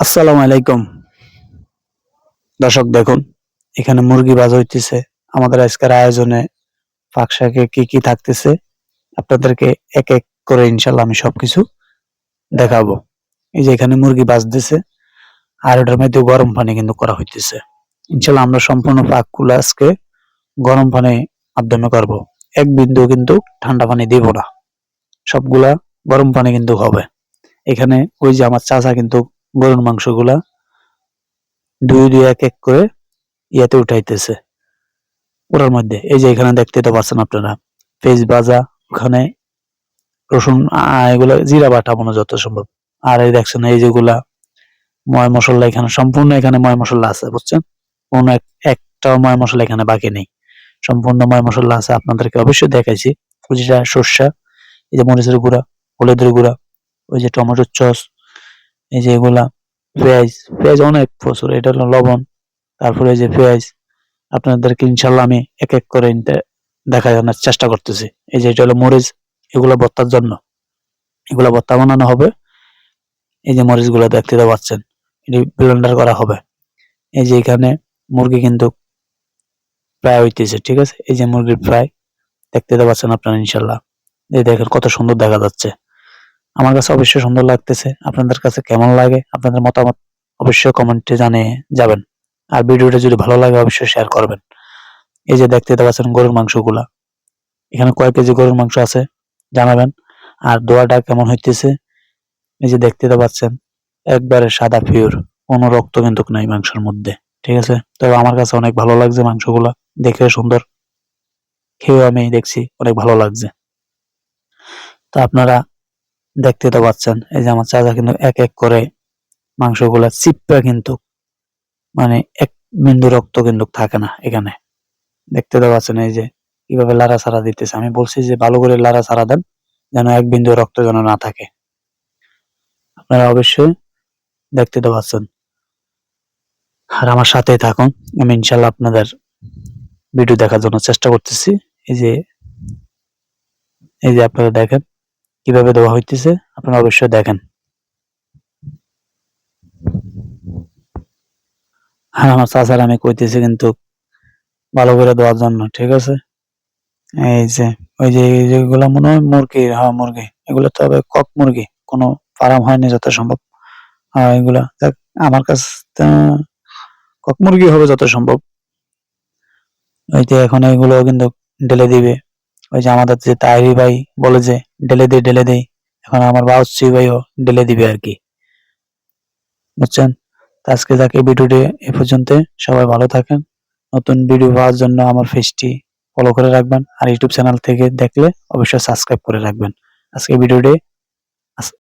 আসসালামু আলাইকুম। দর্শক, দেখুন, এখানে মুরগি বাজ হইতেছে। আমাদের আজকের আয়োজনে পাকশাকে কি কি থাকতেছে, আপনাদেরকে এক এক করে ইনশাল্লাহ আমি সবকিছু দেখাবো। এই যে এখানে মুরগি বাজতেছে আর ওটার মধ্যে গরম পানি কিন্তু করা হইতেছে। ইনশাল্লাহ আমরা সম্পূর্ণ পাকগুলো আজকে গরম পানি মাধ্যমে করব। এক বিন্দু কিন্তু ঠান্ডা পানি দিব না। সবগুলা গরম পানি কিন্তু হবে। এখানে ওই যে আমার চাচা কিন্তু গরুর মাংসগুলা দুই দুই, এক এক করে ইয়াতে উঠাইতেছে। ওটার মধ্যে, এই যে এখানে দেখতে তো পাচ্ছেন আপনারা, পেঁয়াজ ভাজা, ওখানে রসুন এগুলো জিরা বাটা মনে যত সম্ভব। আর এই দেখছেন, এই যেগুলা ময় মশলা এখানে, সম্পূর্ণ এখানে ময় মশলা আছে, বুঝছেন? কোনো এক, একটাও ময় মশলা এখানে বাকি নেই। সম্পূর্ণ ময় মশলা আছে, আপনাদেরকে অবশ্যই দেখাইছি। যেটা সর্ষা, এই যে মরিচের গুঁড়া, হলুদের গুঁড়া, ওই যে টমেটোর চস এই যে এগুলা পেঁয়াজ পেঁয়াজ অনেক প্রচুর, এটা হলো লবণ, তারপরে এই যে পেঁয়াজ, আপনাদেরকে ইনশাল্লাহ আমি এক এক করে দেখা জানার চেষ্টা করতেছি। এই যে এটা হলো মরিচ, এগুলো ভর্তার জন্য। এগুলো ভর্তা বানানো হবে। এই যে মরিচগুলো দেখতে পাচ্ছেন, এটি ব্লেন্ডার করা হবে। এই যে এখানে মুরগি কিন্তু প্রায় হইতেছে, ঠিক আছে? এই যে মুরগির প্রায়, দেখতে পাচ্ছেন আপনারা ইনশাল্লাহ। এই দেখেন কত সুন্দর দেখা যাচ্ছে। আমার কাছে অবশ্যই সুন্দর লাগতেছে। আপনাদের কাছে কেমন লাগে? আপনাদের মতামত অবশ্যই কমেন্টে জানিয়ে যাবেন। আর ভিডিওটা যদি ভালো লাগে, অবশ্যই শেয়ার করবেন। এই যে দেখতে পাচ্ছেন গরুর মাংসগুলা। এখানে কয় কেজি গরুর মাংস আছে? জানাবেন। আর দোয়াটা কেমন হইতেছে? এই যে দেখতে পাচ্ছেন, একবারে সাদা পিওর কোনো রক্ত কিন্তু নাই মাংসের মধ্যে। ঠিক আছে? তবে আমার কাছে অনেক ভালো লাগছে মাংসগুলা। দেখে সুন্দর। খেয়েও আমি দেখছি, অনেক ভালো লাগছে। তো আপনারা দেখতে তো পাচ্ছেন। এই যে আমার চাচা কিন্তু এক এক করে মাংসগুলা চিপ্পা কিন্তু মানে এক বিন্দু রক্ত কিন্তু থাকে না এখানে। দেখতে তো পাচ্ছেন এই যে কীভাবে লাড়া ছাড়া দিতেছে। আমি বলছি যে ভালো করে লাড়া ছাড়া দেন, যেন এক বিন্দু রক্ত যেন না থাকে। আপনারা অবশ্যই দেখতে তো পাচ্ছেন। আর আমার সাথেই থাকুন, আমি ইনশাল্লাহ আপনাদের ভিডিও দেখার জন্য চেষ্টা করতেছি। এই যে এই যে আপনারা দেখেন কীভাবে দেওয়া হইতেছে, আপনারা অবশ্যই দেখেন। আর আমার চাচার আমি কইতেছি কিন্তু ভালো করে দেওয়ার জন্য, ঠিক আছে? এই যে, ওই যে যেগুলো মনে হয় মুরগি হ্যাঁ মুরগি, এগুলো তো হবে কক মুরগি, কোনো ফার্ম হয়নি যত সম্ভব হ্যাঁ এগুলা দেখ আমার কাছে কক মুরগি হবে যত সম্ভব ওই যে এখন এগুলো কিন্তু ঢেলে দিবে। ওই যে আমাদের যে তাইরি ভাই বলে যে ঢেলে দিই ঢেলে দিই এখন আমার বাউসি ভাইও ঢেলে দিবে আর কি। বুঝছেন? আজকে যাকে ভিডিওটি এ পর্যন্ত। সবাই ভালো থাকেন। নতুন ভিডিও পাওয়ার জন্য আমার ফেসটি ফলো করে রাখবেন। আর ইউটিউব চ্যানেল থেকে দেখলে অবশ্যই সাবস্ক্রাইব করে রাখবেন। আজকে ভিডিওটি